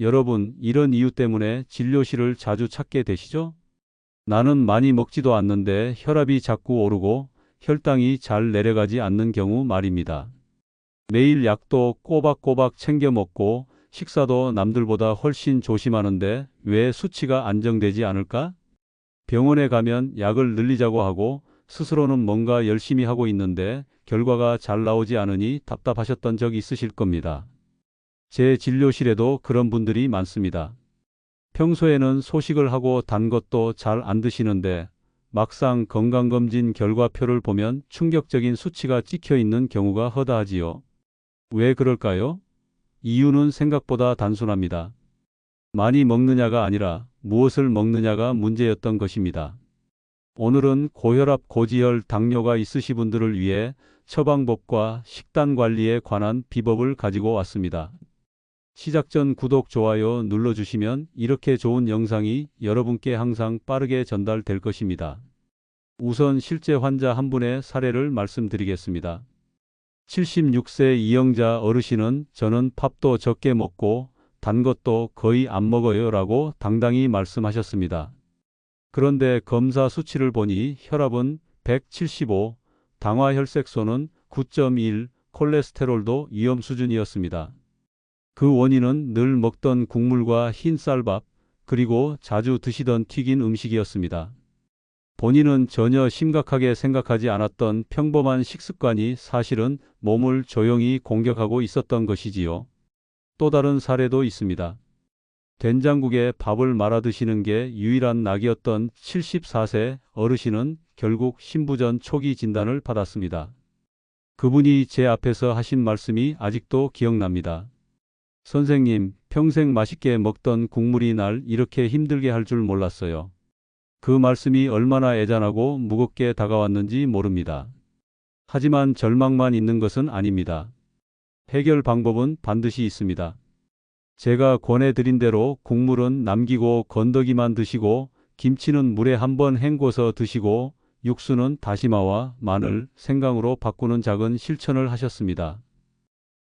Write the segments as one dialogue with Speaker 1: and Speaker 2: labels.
Speaker 1: 여러분, 이런 이유 때문에 진료실을 자주 찾게 되시죠? 나는 많이 먹지도 않는데 혈압이 자꾸 오르고 혈당이 잘 내려가지 않는 경우 말입니다. 매일 약도 꼬박꼬박 챙겨 먹고 식사도 남들보다 훨씬 조심하는데 왜 수치가 안정되지 않을까? 병원에 가면 약을 늘리자고 하고 스스로는 뭔가 열심히 하고 있는데 결과가 잘 나오지 않으니 답답하셨던 적 있으실 겁니다. 제 진료실에도 그런 분들이 많습니다. 평소에는 소식을 하고 단 것도 잘 안 드시는데 막상 건강검진 결과표를 보면 충격적인 수치가 찍혀 있는 경우가 허다하지요. 왜 그럴까요? 이유는 생각보다 단순합니다. 많이 먹느냐가 아니라 무엇을 먹느냐가 문제였던 것입니다. 오늘은 고혈압, 고지혈, 당뇨가 있으신 분들을 위해 처방법과 식단 관리에 관한 비법을 가지고 왔습니다. 시작 전 구독, 좋아요 눌러주시면 이렇게 좋은 영상이 여러분께 항상 빠르게 전달될 것입니다. 우선 실제 환자 한 분의 사례를 말씀드리겠습니다. 76세 이영자 어르신은 저는 밥도 적게 먹고 단 것도 거의 안 먹어요 라고 당당히 말씀하셨습니다. 그런데 검사 수치를 보니 혈압은 175, 당화혈색소는 9.1, 콜레스테롤도 위험 수준이었습니다. 그 원인은 늘 먹던 국물과 흰 쌀밥, 그리고 자주 드시던 튀긴 음식이었습니다. 본인은 전혀 심각하게 생각하지 않았던 평범한 식습관이 사실은 몸을 조용히 공격하고 있었던 것이지요. 또 다른 사례도 있습니다. 된장국에 밥을 말아 드시는 게 유일한 낙이었던 74세 어르신은 결국 신부전 초기 진단을 받았습니다. 그분이 제 앞에서 하신 말씀이 아직도 기억납니다. 선생님, 평생 맛있게 먹던 국물이 날 이렇게 힘들게 할 줄 몰랐어요. 그 말씀이 얼마나 애잔하고 무겁게 다가왔는지 모릅니다. 하지만 절망만 있는 것은 아닙니다. 해결 방법은 반드시 있습니다. 제가 권해드린 대로 국물은 남기고 건더기만 드시고 김치는 물에 한번 헹궈서 드시고 육수는 다시마와 마늘, 생강으로 바꾸는 작은 실천을 하셨습니다.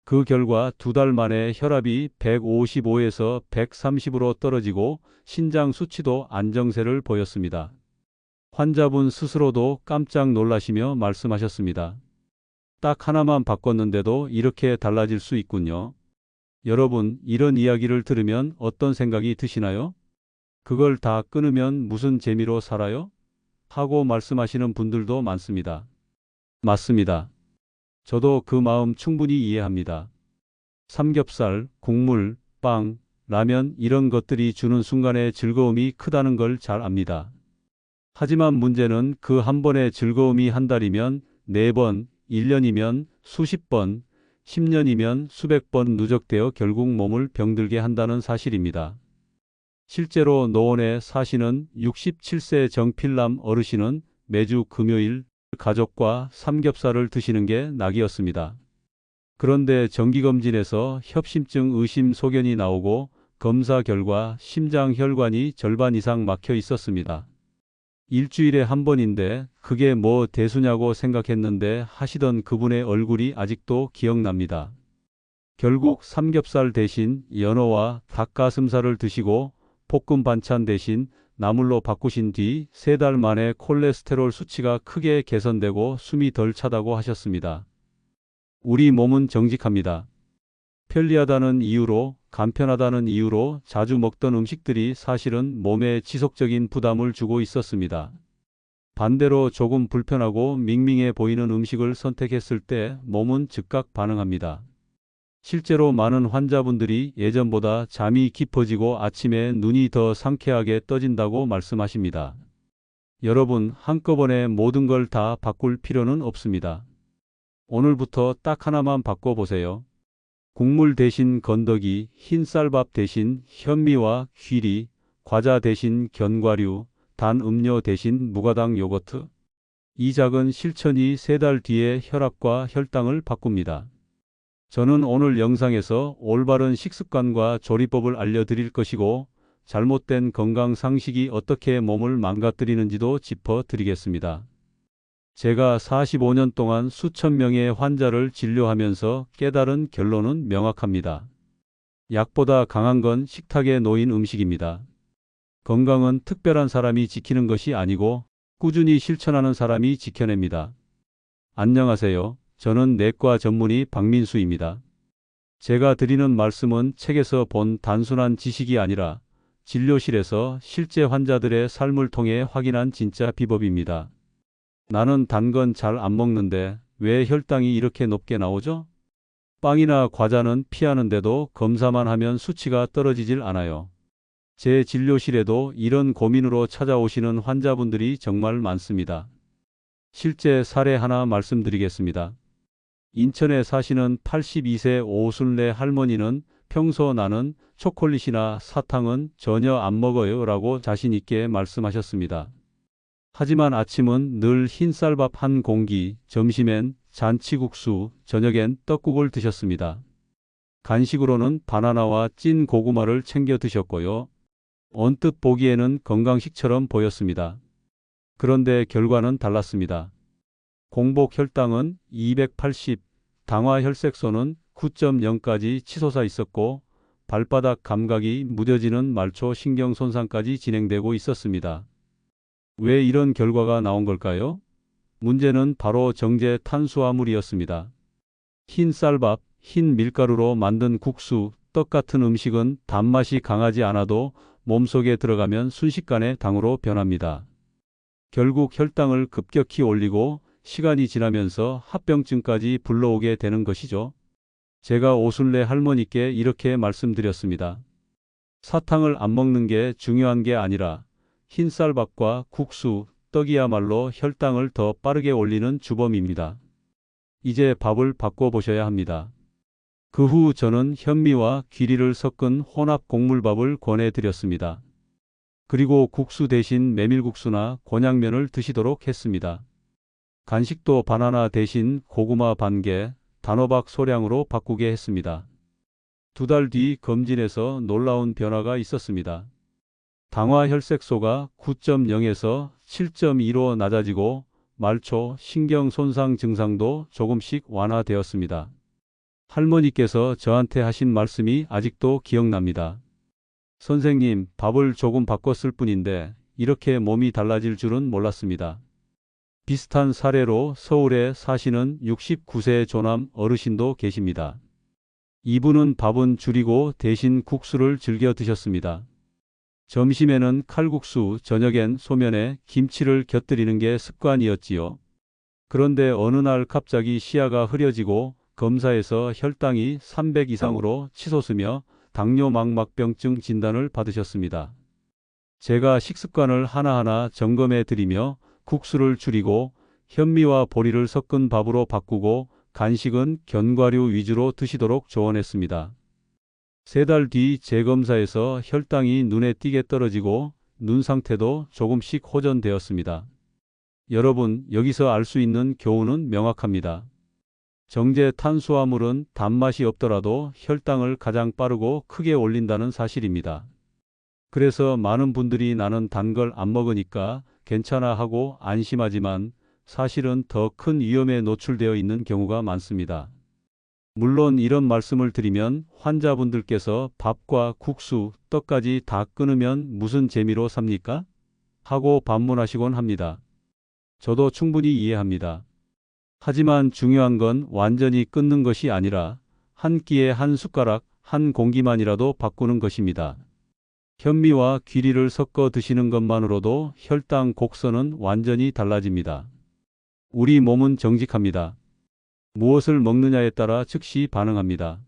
Speaker 1: 그 결과 두 달 만에 혈압이 155에서 130으로 떨어지고 신장 수치도 안정세를 보였습니다. 환자분 스스로도 깜짝 놀라시며 말씀하셨습니다. 딱 하나만 바꿨는데도 이렇게 달라질 수 있군요. 여러분, 이런 이야기를 들으면 어떤 생각이 드시나요? 그걸 다 끊으면 무슨 재미로 살아요? 하고 말씀하시는 분들도 많습니다. 맞습니다. 저도 그 마음 충분히 이해합니다. 삼겹살, 국물, 빵, 라면 이런 것들이 주는 순간의 즐거움이 크다는 걸 잘 압니다. 하지만 문제는 그 한 번의 즐거움이 한 달이면 네 번, 1년이면 수십 번, 10년이면 수백 번 누적되어 결국 몸을 병들게 한다는 사실입니다. 실제로 노원에 사시는 67세 정필남 어르신은 매주 금요일 가족과 삼겹살을 드시는 게 낙이었습니다. 그런데 정기검진에서 협심증 의심 소견이 나오고 검사 결과 심장 혈관이 절반 이상 막혀 있었습니다. 일주일에 한 번인데 그게 뭐 대수냐고 생각했는데 하시던 그분의 얼굴이 아직도 기억납니다. 결국 삼겹살 대신 연어와 닭가슴살을 드시고 볶음 반찬 대신 나물로 바꾸신 뒤 세 달 만에 콜레스테롤 수치가 크게 개선되고 숨이 덜 차다고 하셨습니다. 우리 몸은 정직합니다. 편리하다는 이유로, 간편하다는 이유로 자주 먹던 음식들이 사실은 몸에 지속적인 부담을 주고 있었습니다. 반대로 조금 불편하고 밍밍해 보이는 음식을 선택했을 때 몸은 즉각 반응합니다. 실제로 많은 환자분들이 예전보다 잠이 깊어지고 아침에 눈이 더 상쾌하게 떠진다고 말씀하십니다. 여러분, 한꺼번에 모든 걸 다 바꿀 필요는 없습니다. 오늘부터 딱 하나만 바꿔보세요. 국물 대신 건더기, 흰쌀밥 대신 현미와 귀리, 과자 대신 견과류, 단 음료 대신 무가당 요거트. 이 작은 실천이 세 달 뒤에 혈압과 혈당을 바꿉니다. 저는 오늘 영상에서 올바른 식습관과 조리법을 알려드릴 것이고 잘못된 건강 상식이 어떻게 몸을 망가뜨리는지도 짚어드리겠습니다. 제가 45년 동안 수천 명의 환자를 진료하면서 깨달은 결론은 명확합니다. 약보다 강한 건 식탁에 놓인 음식입니다. 건강은 특별한 사람이 지키는 것이 아니고 꾸준히 실천하는 사람이 지켜냅니다. 안녕하세요. 저는 내과 전문의 박민수입니다. 제가 드리는 말씀은 책에서 본 단순한 지식이 아니라 진료실에서 실제 환자들의 삶을 통해 확인한 진짜 비법입니다. 나는 단 건 잘 안 먹는데 왜 혈당이 이렇게 높게 나오죠? 빵이나 과자는 피하는데도 검사만 하면 수치가 떨어지질 않아요. 제 진료실에도 이런 고민으로 찾아오시는 환자분들이 정말 많습니다. 실제 사례 하나 말씀드리겠습니다. 인천에 사시는 82세 오순례 할머니는 평소 나는 초콜릿이나 사탕은 전혀 안 먹어요 라고 자신있게 말씀하셨습니다. 하지만 아침은 늘 흰쌀밥 한 공기, 점심엔 잔치국수, 저녁엔 떡국을 드셨습니다. 간식으로는 바나나와 찐 고구마를 챙겨 드셨고요. 언뜻 보기에는 건강식처럼 보였습니다. 그런데 결과는 달랐습니다. 공복 혈당은 280, 당화 혈색소는 9.0까지 치솟아 있었고 발바닥 감각이 무뎌지는 말초 신경 손상까지 진행되고 있었습니다. 왜 이런 결과가 나온 걸까요? 문제는 바로 정제 탄수화물이었습니다. 흰 쌀밥, 흰 밀가루로 만든 국수, 떡 같은 음식은 단맛이 강하지 않아도 몸속에 들어가면 순식간에 당으로 변합니다. 결국 혈당을 급격히 올리고 시간이 지나면서 합병증까지 불러오게 되는 것이죠. 제가 오순례 할머니께 이렇게 말씀드렸습니다. 사탕을 안 먹는 게 중요한 게 아니라 흰쌀밥과 국수, 떡이야말로 혈당을 더 빠르게 올리는 주범입니다. 이제 밥을 바꿔보셔야 합니다. 그 후 저는 현미와 귀리를 섞은 혼합 곡물밥을 권해드렸습니다. 그리고 국수 대신 메밀국수나 곤약면을 드시도록 했습니다. 간식도 바나나 대신 고구마 반 개, 단호박 소량으로 바꾸게 했습니다. 두 달 뒤 검진에서 놀라운 변화가 있었습니다. 당화 혈색소가 9.0에서 7.2로 낮아지고 말초, 신경 손상 증상도 조금씩 완화되었습니다. 할머니께서 저한테 하신 말씀이 아직도 기억납니다. 선생님, 밥을 조금 바꿨을 뿐인데 이렇게 몸이 달라질 줄은 몰랐습니다. 비슷한 사례로 서울에 사시는 69세 조남 어르신도 계십니다. 이분은 밥은 줄이고 대신 국수를 즐겨 드셨습니다. 점심에는 칼국수, 저녁엔 소면에 김치를 곁들이는 게 습관이었지요. 그런데 어느 날 갑자기 시야가 흐려지고 검사에서 혈당이 300 이상으로 치솟으며 당뇨 망막병증 진단을 받으셨습니다. 제가 식습관을 하나하나 점검해 드리며 국수를 줄이고 현미와 보리를 섞은 밥으로 바꾸고 간식은 견과류 위주로 드시도록 조언했습니다. 세 달 뒤 재검사에서 혈당이 눈에 띄게 떨어지고 눈 상태도 조금씩 호전되었습니다. 여러분, 여기서 알 수 있는 교훈은 명확합니다. 정제 탄수화물은 단맛이 없더라도 혈당을 가장 빠르고 크게 올린다는 사실입니다. 그래서 많은 분들이 나는 단 걸 안 먹으니까 괜찮아 하고 안심하지만 사실은 더 큰 위험에 노출되어 있는 경우가 많습니다. 물론 이런 말씀을 드리면 환자분들께서 밥과 국수, 떡까지 다 끊으면 무슨 재미로 삽니까? 하고 반문하시곤 합니다. 저도 충분히 이해합니다. 하지만 중요한 건 완전히 끊는 것이 아니라 한 끼에 한 숟가락, 한 공기만이라도 바꾸는 것입니다. 현미와 귀리를 섞어 드시는 것만으로도 혈당 곡선은 완전히 달라집니다. 우리 몸은 정직합니다. 무엇을 먹느냐에 따라 즉시 반응합니다.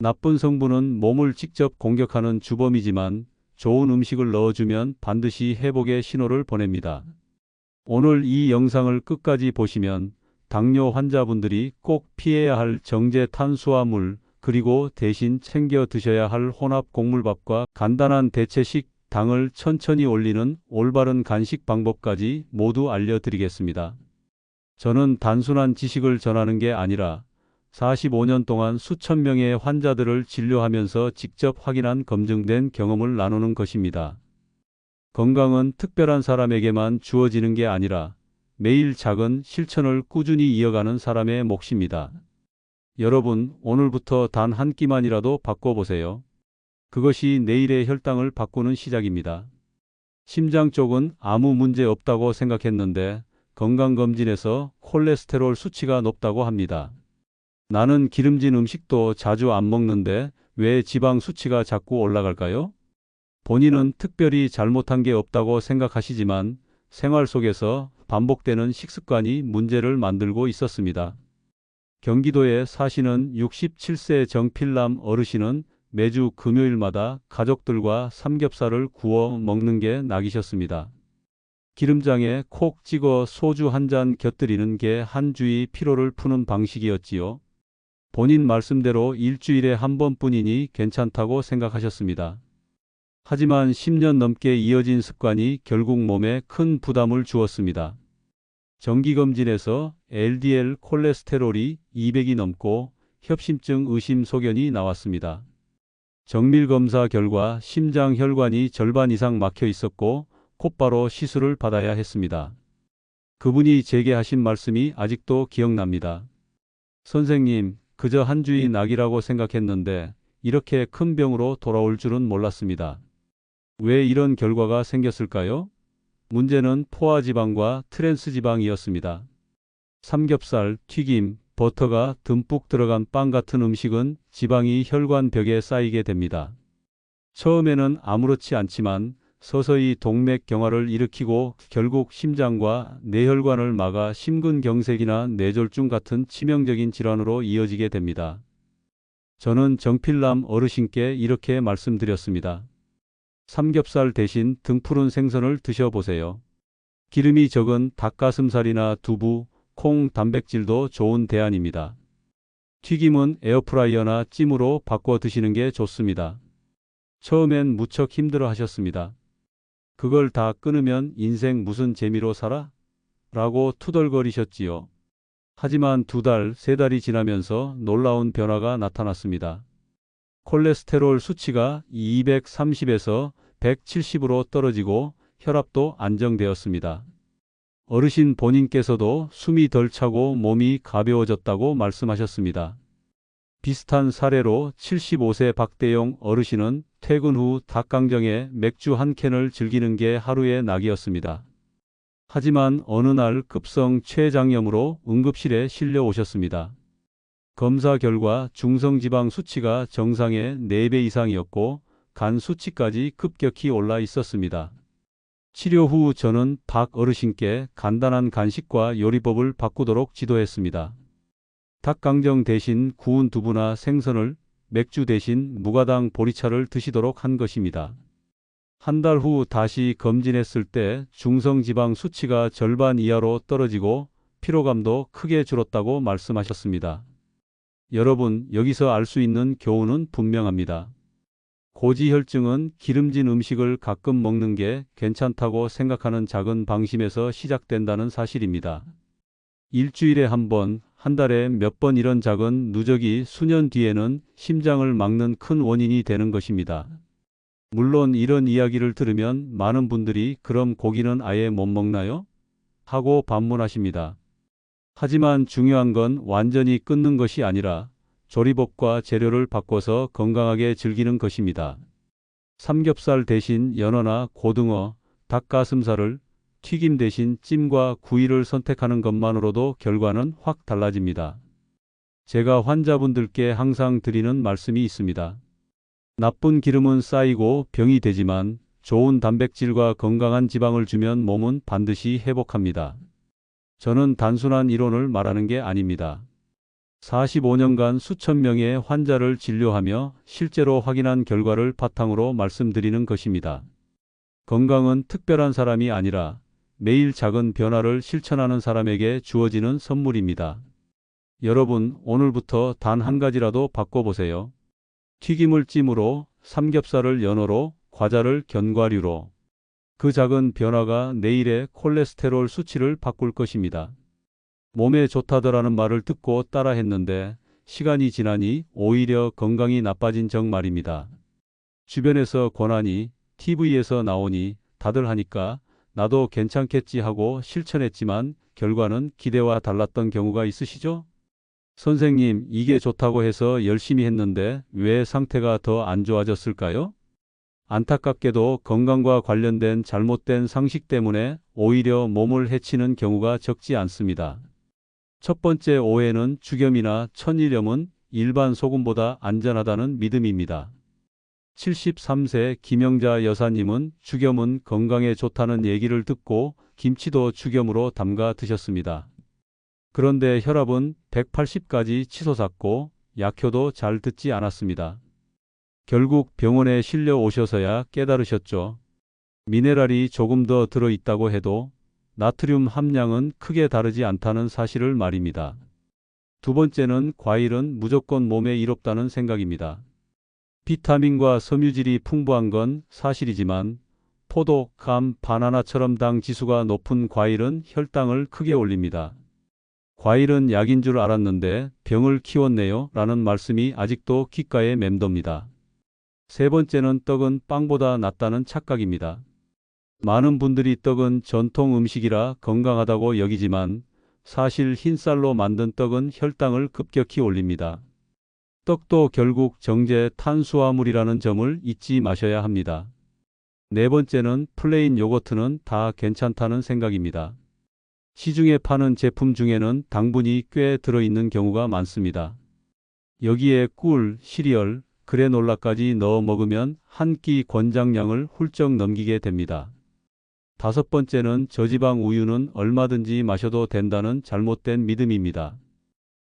Speaker 1: 나쁜 성분은 몸을 직접 공격하는 주범이지만 좋은 음식을 넣어주면 반드시 회복의 신호를 보냅니다. 오늘 이 영상을 끝까지 보시면 당뇨 환자분들이 꼭 피해야 할 정제 탄수화물 그리고 대신 챙겨 드셔야 할 혼합 곡물밥과 간단한 대체식 당을 천천히 올리는 올바른 간식 방법까지 모두 알려드리겠습니다. 저는 단순한 지식을 전하는 게 아니라 45년 동안 수천 명의 환자들을 진료하면서 직접 확인한 검증된 경험을 나누는 것입니다. 건강은 특별한 사람에게만 주어지는 게 아니라 매일 작은 실천을 꾸준히 이어가는 사람의 몫입니다. 여러분, 오늘부터 단 한 끼만이라도 바꿔보세요. 그것이 내일의 혈당을 바꾸는 시작입니다. 심장 쪽은 아무 문제 없다고 생각했는데 건강검진에서 콜레스테롤 수치가 높다고 합니다. 나는 기름진 음식도 자주 안 먹는데 왜 지방 수치가 자꾸 올라갈까요? 본인은 특별히 잘못한 게 없다고 생각하시지만 생활 속에서 반복되는 식습관이 문제를 만들고 있었습니다. 경기도에 사시는 67세 정필남 어르신은 매주 금요일마다 가족들과 삼겹살을 구워 먹는 게 낙이셨습니다. 기름장에 콕 찍어 소주 한 잔 곁들이는 게 한 주의 피로를 푸는 방식이었지요. 본인 말씀대로 일주일에 한 번뿐이니 괜찮다고 생각하셨습니다. 하지만 10년 넘게 이어진 습관이 결국 몸에 큰 부담을 주었습니다. 정기검진에서 LDL 콜레스테롤이 200이 넘고 협심증 의심 소견이 나왔습니다. 정밀검사 결과 심장 혈관이 절반 이상 막혀 있었고 곧바로 시술을 받아야 했습니다. 그분이 제게 하신 말씀이 아직도 기억납니다. 선생님, 그저 한 주의 낙이라고 생각했는데 이렇게 큰 병으로 돌아올 줄은 몰랐습니다. 왜 이런 결과가 생겼을까요? 문제는 포화지방과 트랜스지방이었습니다. 삼겹살, 튀김, 버터가 듬뿍 들어간 빵 같은 음식은 지방이 혈관 벽에 쌓이게 됩니다. 처음에는 아무렇지 않지만 서서히 동맥 경화를 일으키고 결국 심장과 뇌혈관을 막아 심근경색이나 뇌졸중 같은 치명적인 질환으로 이어지게 됩니다. 저는 정필남 어르신께 이렇게 말씀드렸습니다. 삼겹살 대신 등푸른 생선을 드셔보세요. 기름이 적은 닭가슴살이나 두부, 콩 단백질도 좋은 대안입니다. 튀김은 에어프라이어나 찜으로 바꿔 드시는 게 좋습니다. 처음엔 무척 힘들어 하셨습니다. 그걸 다 끊으면 인생 무슨 재미로 살아? 라고 투덜거리셨지요. 하지만 두 달, 세 달이 지나면서 놀라운 변화가 나타났습니다. 콜레스테롤 수치가 230에서 170으로 떨어지고 혈압도 안정되었습니다. 어르신 본인께서도 숨이 덜 차고 몸이 가벼워졌다고 말씀하셨습니다. 비슷한 사례로 75세 박대용 어르신은 퇴근 후 닭강정에 맥주 한 캔을 즐기는 게 하루의 낙이었습니다. 하지만 어느 날 급성 췌장염으로 응급실에 실려 오셨습니다. 검사 결과 중성지방 수치가 정상의 4배 이상이었고 간 수치까지 급격히 올라 있었습니다. 치료 후 저는 박 어르신께 간단한 간식과 요리법을 바꾸도록 지도했습니다. 닭강정 대신 구운 두부나 생선을 맥주 대신 무가당 보리차를 드시도록 한 것입니다. 한 달 후 다시 검진했을 때 중성지방 수치가 절반 이하로 떨어지고 피로감도 크게 줄었다고 말씀하셨습니다. 여러분, 여기서 알 수 있는 교훈은 분명합니다. 고지혈증은 기름진 음식을 가끔 먹는 게 괜찮다고 생각하는 작은 방심에서 시작된다는 사실입니다. 일주일에 한 번, 한 달에 몇 번 이런 작은 누적이 수년 뒤에는 심장을 막는 큰 원인이 되는 것입니다. 물론 이런 이야기를 들으면 많은 분들이 그럼 고기는 아예 못 먹나요? 하고 반문하십니다. 하지만 중요한 건 완전히 끊는 것이 아니라 조리법과 재료를 바꿔서 건강하게 즐기는 것입니다. 삼겹살 대신 연어나 고등어, 닭가슴살을 튀김 대신 찜과 구이를 선택하는 것만으로도 결과는 확 달라집니다. 제가 환자분들께 항상 드리는 말씀이 있습니다. 나쁜 기름은 쌓이고 병이 되지만 좋은 단백질과 건강한 지방을 주면 몸은 반드시 회복합니다. 저는 단순한 이론을 말하는 게 아닙니다. 45년간 수천 명의 환자를 진료하며 실제로 확인한 결과를 바탕으로 말씀드리는 것입니다. 건강은 특별한 사람이 아니라 매일 작은 변화를 실천하는 사람에게 주어지는 선물입니다. 여러분, 오늘부터 단 한 가지라도 바꿔보세요. 튀김을 찜으로, 삼겹살을 연어로, 과자를 견과류로. 그 작은 변화가 내일의 콜레스테롤 수치를 바꿀 것입니다. 몸에 좋다더라는 말을 듣고 따라 했는데 시간이 지나니 오히려 건강이 나빠진 정 말입니다. 주변에서 권하니 TV에서 나오니 다들 하니까 나도 괜찮겠지 하고 실천했지만 결과는 기대와 달랐던 경우가 있으시죠? 선생님, 이게 좋다고 해서 열심히 했는데 왜 상태가 더 안 좋아졌을까요? 안타깝게도 건강과 관련된 잘못된 상식 때문에 오히려 몸을 해치는 경우가 적지 않습니다. 첫 번째 오해는 죽염이나 천일염은 일반 소금보다 안전하다는 믿음입니다. 73세 김영자 여사님은 죽염은 건강에 좋다는 얘기를 듣고 김치도 죽염으로 담가 드셨습니다. 그런데 혈압은 180까지 치솟았고 약효도 잘 듣지 않았습니다. 결국 병원에 실려 오셔서야 깨달으셨죠. 미네랄이 조금 더 들어 있다고 해도 나트륨 함량은 크게 다르지 않다는 사실을 말입니다. 두 번째는 과일은 무조건 몸에 이롭다는 생각입니다. 비타민과 섬유질이 풍부한 건 사실이지만 포도, 감, 바나나처럼 당 지수가 높은 과일은 혈당을 크게 올립니다. 과일은 약인 줄 알았는데 병을 키웠네요 라는 말씀이 아직도 귓가에 맴돕니다. 세 번째는 떡은 빵보다 낫다는 착각입니다. 많은 분들이 떡은 전통 음식이라 건강하다고 여기지만 사실 흰쌀로 만든 떡은 혈당을 급격히 올립니다. 떡도 결국 정제 탄수화물이라는 점을 잊지 마셔야 합니다. 네 번째는 플레인 요거트는 다 괜찮다는 생각입니다. 시중에 파는 제품 중에는 당분이 꽤 들어있는 경우가 많습니다. 여기에 꿀, 시리얼, 그래놀라까지 넣어 먹으면 한 끼 권장량을 훌쩍 넘기게 됩니다. 다섯 번째는 저지방 우유는 얼마든지 마셔도 된다는 잘못된 믿음입니다.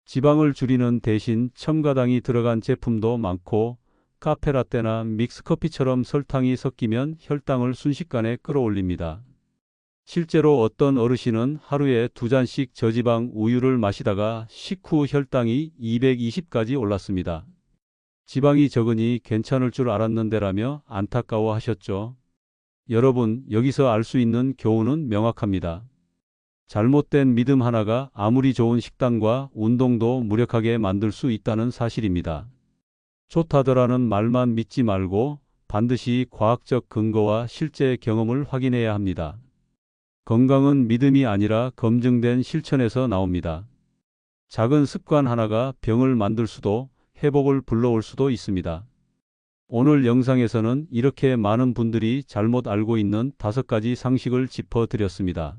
Speaker 1: 지방을 줄이는 대신 첨가당이 들어간 제품도 많고 카페라떼나 믹스커피처럼 설탕이 섞이면 혈당을 순식간에 끌어올립니다. 실제로 어떤 어르신은 하루에 두 잔씩 저지방 우유를 마시다가 식후 혈당이 220까지 올랐습니다. 지방이 적으니 괜찮을 줄 알았는데라며 안타까워 하셨죠. 여러분, 여기서 알 수 있는 교훈은 명확합니다. 잘못된 믿음 하나가 아무리 좋은 식단과 운동도 무력하게 만들 수 있다는 사실입니다. 좋다더라는 말만 믿지 말고 반드시 과학적 근거와 실제 경험을 확인해야 합니다. 건강은 믿음이 아니라 검증된 실천에서 나옵니다. 작은 습관 하나가 병을 만들 수도 회복을 불러올 수도 있습니다. 오늘 영상에서는 이렇게 많은 분들이 잘못 알고 있는 다섯 가지 상식을 짚어 드렸습니다.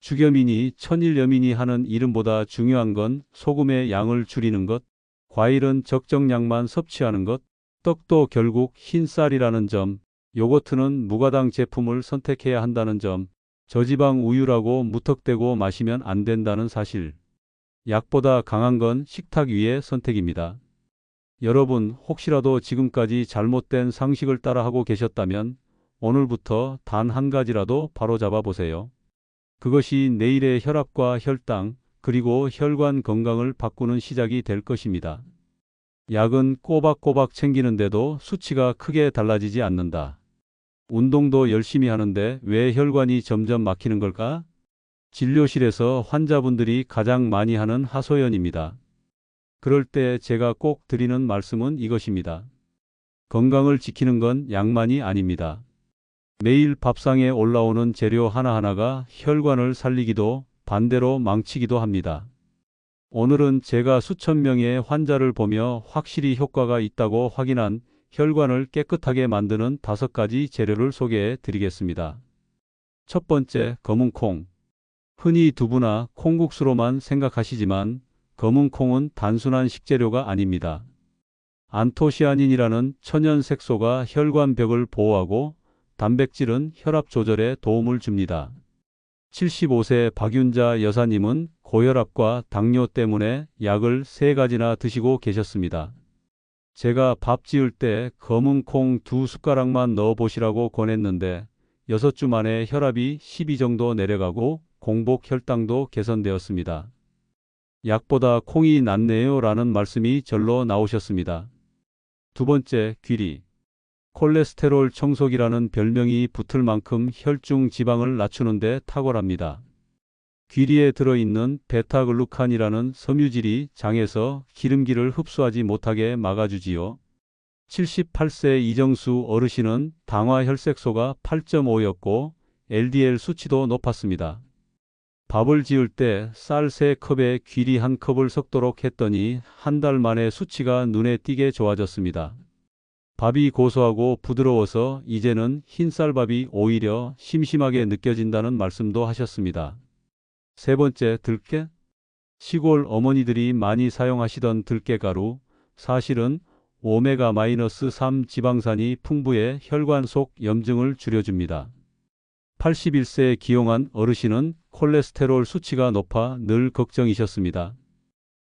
Speaker 1: 죽염이니 천일염이니 하는 이름보다 중요한 건 소금의 양을 줄이는 것, 과일은 적정량만 섭취하는 것, 떡도 결국 흰쌀이라는 점, 요거트는 무가당 제품을 선택해야 한다는 점, 저지방 우유라고 무턱대고 마시면 안 된다는 사실. 약보다 강한 건 식탁 위의 선택입니다. 여러분 혹시라도 지금까지 잘못된 상식을 따라하고 계셨다면 오늘부터 단 한 가지라도 바로잡아 보세요. 그것이 내일의 혈압과 혈당 그리고 혈관 건강을 바꾸는 시작이 될 것입니다. 약은 꼬박꼬박 챙기는데도 수치가 크게 달라지지 않는다. 운동도 열심히 하는데 왜 혈관이 점점 막히는 걸까? 진료실에서 환자분들이 가장 많이 하는 하소연입니다. 그럴 때 제가 꼭 드리는 말씀은 이것입니다. 건강을 지키는 건 양만이 아닙니다. 매일 밥상에 올라오는 재료 하나하나가 혈관을 살리기도 반대로 망치기도 합니다. 오늘은 제가 수천 명의 환자를 보며 확실히 효과가 있다고 확인한 혈관을 깨끗하게 만드는 다섯 가지 재료를 소개해 드리겠습니다. 첫 번째, 검은 콩. 흔히 두부나 콩국수로만 생각하시지만 검은 콩은 단순한 식재료가 아닙니다. 안토시아닌이라는 천연 색소가 혈관벽을 보호하고 단백질은 혈압 조절에 도움을 줍니다. 75세 박윤자 여사님은 고혈압과 당뇨 때문에 약을 3가지나 드시고 계셨습니다. 제가 밥 지을 때 검은 콩 두 숟가락만 넣어 보시라고 권했는데 6주 만에 혈압이 12 정도 내려가고 공복 혈당도 개선되었습니다. 약보다 콩이 낫네요 라는 말씀이 절로 나오셨습니다. 두 번째, 귀리. 콜레스테롤 청소기라는 별명이 붙을 만큼 혈중 지방을 낮추는데 탁월합니다. 귀리에 들어있는 베타글루칸이라는 섬유질이 장에서 기름기를 흡수하지 못하게 막아주지요. 78세 이정수 어르신은 당화 혈색소가 8.5였고 LDL 수치도 높았습니다. 밥을 지을 때 쌀 세 컵에 귀리 한 컵을 섞도록 했더니 한 달 만에 수치가 눈에 띄게 좋아졌습니다. 밥이 고소하고 부드러워서 이제는 흰쌀밥이 오히려 심심하게 느껴진다는 말씀도 하셨습니다. 세 번째, 들깨. 시골 어머니들이 많이 사용하시던 들깨가루, 사실은 오메가-3 지방산이 풍부해 혈관 속 염증을 줄여줍니다. 81세에 기용한 어르신은 콜레스테롤 수치가 높아 늘 걱정이셨습니다.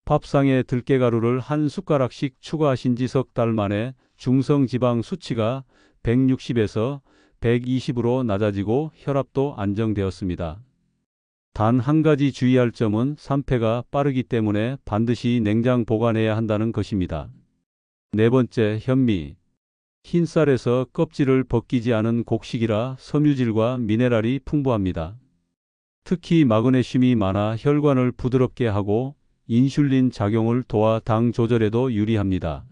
Speaker 1: 밥상에 들깨가루를 한 숟가락씩 추가하신 지 석 달 만에 중성지방 수치가 160에서 120으로 낮아지고 혈압도 안정되었습니다. 단 한 가지 주의할 점은 산패가 빠르기 때문에 반드시 냉장 보관해야 한다는 것입니다. 네 번째, 현미. 흰쌀에서 껍질을 벗기지 않은 곡식이라 섬유질과 미네랄이 풍부합니다. 특히 마그네슘이 많아 혈관을 부드럽게 하고 인슐린 작용을 도와 당 조절에도 유리합니다.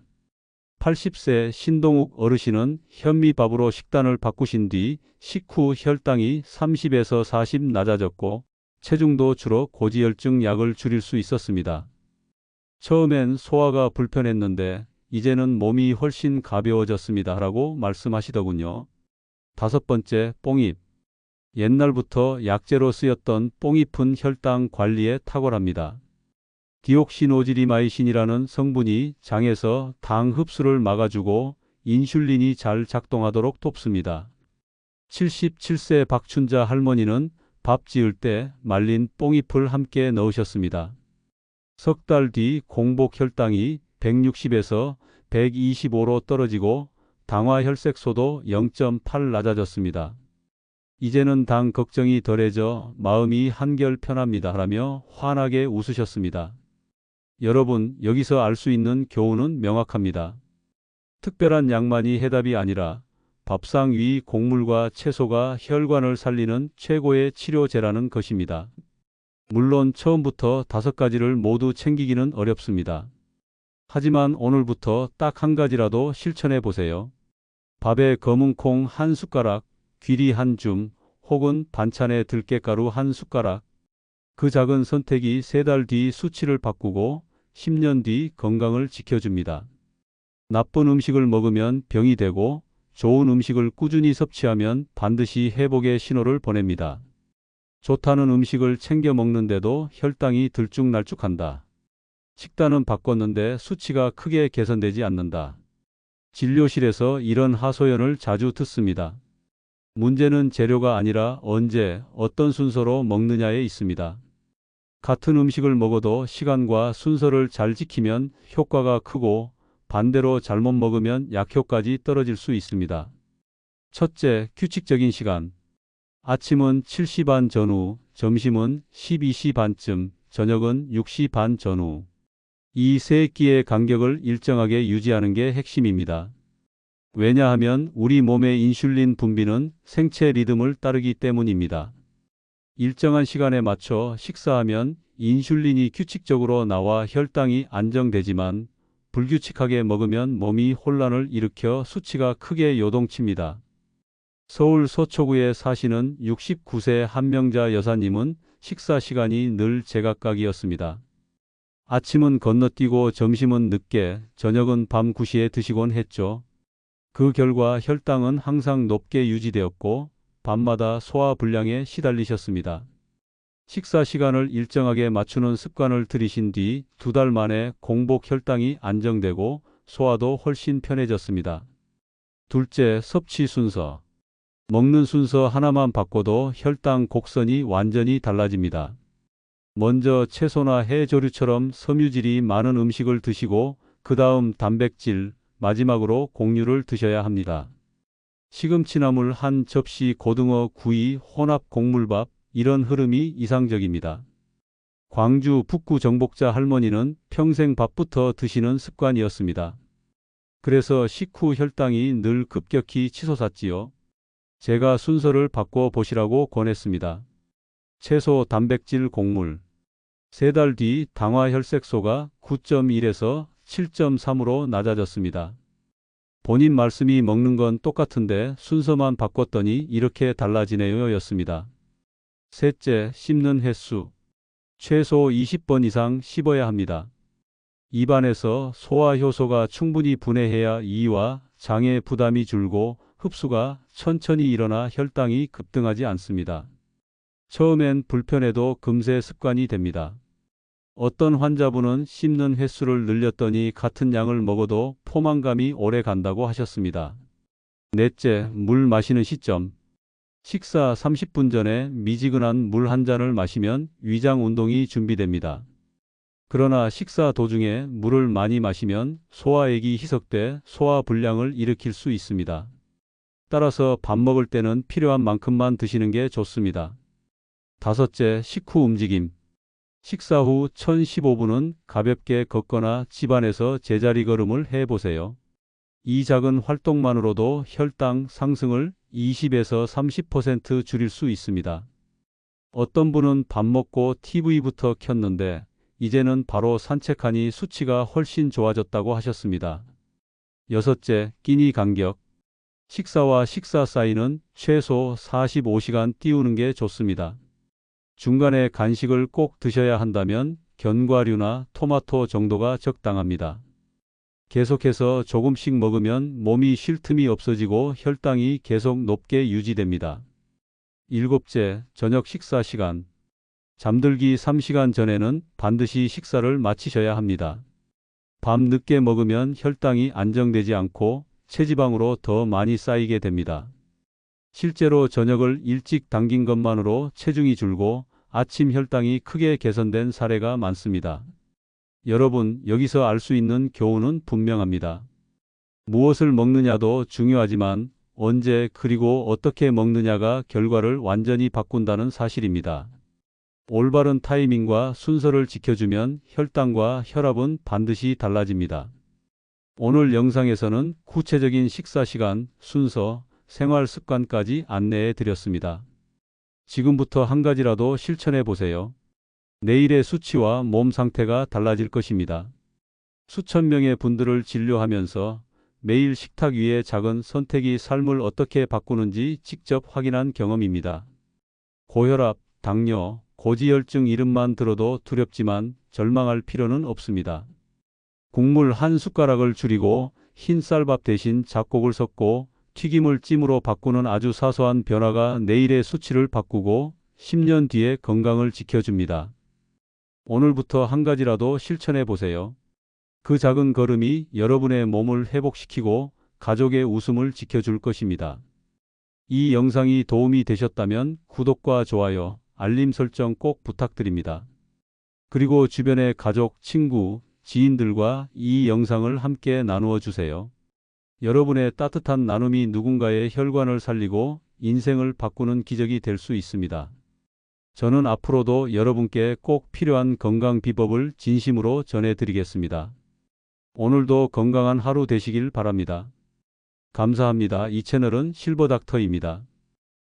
Speaker 1: 80세 신동욱 어르신은 현미밥으로 식단을 바꾸신 뒤 식후 혈당이 30에서 40 낮아졌고 체중도 줄어 고지혈증 약을 줄일 수 있었습니다. 처음엔 소화가 불편했는데 이제는 몸이 훨씬 가벼워졌습니다. 라고 말씀하시더군요. 다섯 번째, 뽕잎. 옛날부터 약재로 쓰였던 뽕잎은 혈당 관리에 탁월합니다. 디옥시노지리마이신이라는 성분이 장에서 당 흡수를 막아주고 인슐린이 잘 작동하도록 돕습니다. 77세 박춘자 할머니는 밥 지을 때 말린 뽕잎을 함께 넣으셨습니다. 석 달 뒤 공복 혈당이 160에서 125로 떨어지고 당화 혈색소도 0.8 낮아졌습니다. 이제는 당 걱정이 덜해져 마음이 한결 편합니다. 라며 환하게 웃으셨습니다. 여러분, 여기서 알 수 있는 교훈은 명확합니다. 특별한 양만이 해답이 아니라 밥상 위 곡물과 채소가 혈관을 살리는 최고의 치료제라는 것입니다. 물론 처음부터 다섯 가지를 모두 챙기기는 어렵습니다. 하지만 오늘부터 딱 한 가지라도 실천해 보세요. 밥에 검은 콩 한 숟가락, 귀리 한 줌, 혹은 반찬에 들깨가루 한 숟가락. 그 작은 선택이 세 달 뒤 수치를 바꾸고 10년 뒤 건강을 지켜줍니다. 나쁜 음식을 먹으면 병이 되고 좋은 음식을 꾸준히 섭취하면 반드시 회복의 신호를 보냅니다. 좋다는 음식을 챙겨 먹는데도 혈당이 들쭉날쭉한다. 식단은 바꿨는데 수치가 크게 개선되지 않는다. 진료실에서 이런 하소연을 자주 듣습니다. 문제는 재료가 아니라 언제, 어떤 순서로 먹느냐에 있습니다. 같은 음식을 먹어도 시간과 순서를 잘 지키면 효과가 크고 반대로 잘못 먹으면 약효까지 떨어질 수 있습니다. 첫째, 규칙적인 시간. 아침은 7시 반 전후, 점심은 12시 반쯤, 저녁은 6시 반 전후. 이 세 끼의 간격을 일정하게 유지하는 게 핵심입니다. 왜냐하면 우리 몸의 인슐린 분비는 생체 리듬을 따르기 때문입니다. 일정한 시간에 맞춰 식사하면 인슐린이 규칙적으로 나와 혈당이 안정되지만 불규칙하게 먹으면 몸이 혼란을 일으켜 수치가 크게 요동칩니다. 서울 서초구에 사시는 69세 한명자 여사님은 식사 시간이 늘 제각각이었습니다. 아침은 건너뛰고 점심은 늦게, 저녁은 밤 9시에 드시곤 했죠. 그 결과 혈당은 항상 높게 유지되었고 밤마다 소화불량에 시달리셨습니다. 식사 시간을 일정하게 맞추는 습관을 들이신 뒤 두 달 만에 공복 혈당이 안정되고 소화도 훨씬 편해졌습니다. 둘째, 섭취 순서. 먹는 순서 하나만 바꿔도 혈당 곡선이 완전히 달라집니다. 먼저 채소나 해조류처럼 섬유질이 많은 음식을 드시고 그 다음 단백질, 마지막으로 곡류를 드셔야 합니다. 시금치나물 한 접시 고등어 구이 혼합 곡물밥 이런 흐름이 이상적입니다. 광주 북구 정복자 할머니는 평생 밥부터 드시는 습관이었습니다. 그래서 식후 혈당이 늘 급격히 치솟았지요. 제가 순서를 바꿔 보시라고 권했습니다. 채소, 단백질, 곡물, 세 달 뒤 당화 혈색소가 9.1에서 7.3으로 낮아졌습니다. 본인 말씀이 먹는 건 똑같은데 순서만 바꿨더니 이렇게 달라지네요 였습니다. 셋째, 씹는 횟수. 최소 20번 이상 씹어야 합니다. 입안에서 소화 효소가 충분히 분해해야 이와 장의 부담이 줄고 흡수가 천천히 일어나 혈당이 급등하지 않습니다. 처음엔 불편해도 금세 습관이 됩니다. 어떤 환자분은 씹는 횟수를 늘렸더니 같은 양을 먹어도 포만감이 오래 간다고 하셨습니다. 넷째, 물 마시는 시점. 식사 30분 전에 미지근한 물 한 잔을 마시면 위장 운동이 준비됩니다. 그러나 식사 도중에 물을 많이 마시면 소화액이 희석돼 소화 불량을 일으킬 수 있습니다. 따라서 밥 먹을 때는 필요한 만큼만 드시는 게 좋습니다. 다섯째, 식후 움직임. 식사 후 1015분은 가볍게 걷거나 집안에서 제자리 걸음을 해보세요. 이 작은 활동만으로도 혈당 상승을 20에서 30% 줄일 수 있습니다. 어떤 분은 밥 먹고 TV부터 켰는데 이제는 바로 산책하니 수치가 훨씬 좋아졌다고 하셨습니다. 여섯째, 끼니 간격. 식사와 식사 사이는 최소 45시간 띄우는 게 좋습니다. 중간에 간식을 꼭 드셔야 한다면 견과류나 토마토 정도가 적당합니다. 계속해서 조금씩 먹으면 몸이 쉴 틈이 없어지고 혈당이 계속 높게 유지됩니다. 일곱째, 저녁 식사 시간. 잠들기 3시간 전에는 반드시 식사를 마치셔야 합니다. 밤 늦게 먹으면 혈당이 안정되지 않고 체지방으로 더 많이 쌓이게 됩니다. 실제로 저녁을 일찍 당긴 것만으로 체중이 줄고 아침 혈당이 크게 개선된 사례가 많습니다. 여러분, 여기서 알 수 있는 교훈은 분명합니다. 무엇을 먹느냐도 중요하지만 언제 그리고 어떻게 먹느냐가 결과를 완전히 바꾼다는 사실입니다. 올바른 타이밍과 순서를 지켜주면 혈당과 혈압은 반드시 달라집니다. 오늘 영상에서는 구체적인 식사 시간, 순서, 생활 습관까지 안내해 드렸습니다. 지금부터 한 가지라도 실천해 보세요. 내일의 수치와 몸 상태가 달라질 것입니다. 수천 명의 분들을 진료하면서 매일 식탁 위에 작은 선택이 삶을 어떻게 바꾸는지 직접 확인한 경험입니다. 고혈압, 당뇨, 고지혈증 이름만 들어도 두렵지만 절망할 필요는 없습니다. 국물 한 숟가락을 줄이고 흰 쌀밥 대신 잡곡을 섞고 튀김을 찜으로 바꾸는 아주 사소한 변화가 내일의 수치를 바꾸고 10년 뒤에 건강을 지켜줍니다. 오늘부터 한 가지라도 실천해 보세요. 그 작은 걸음이 여러분의 몸을 회복시키고 가족의 웃음을 지켜줄 것입니다. 이 영상이 도움이 되셨다면 구독과 좋아요, 알림 설정 꼭 부탁드립니다. 그리고 주변의 가족, 친구, 지인들과 이 영상을 함께 나누어 주세요. 여러분의 따뜻한 나눔이 누군가의 혈관을 살리고 인생을 바꾸는 기적이 될 수 있습니다. 저는 앞으로도 여러분께 꼭 필요한 건강 비법을 진심으로 전해드리겠습니다. 오늘도 건강한 하루 되시길 바랍니다. 감사합니다. 이 채널은 실버닥터입니다.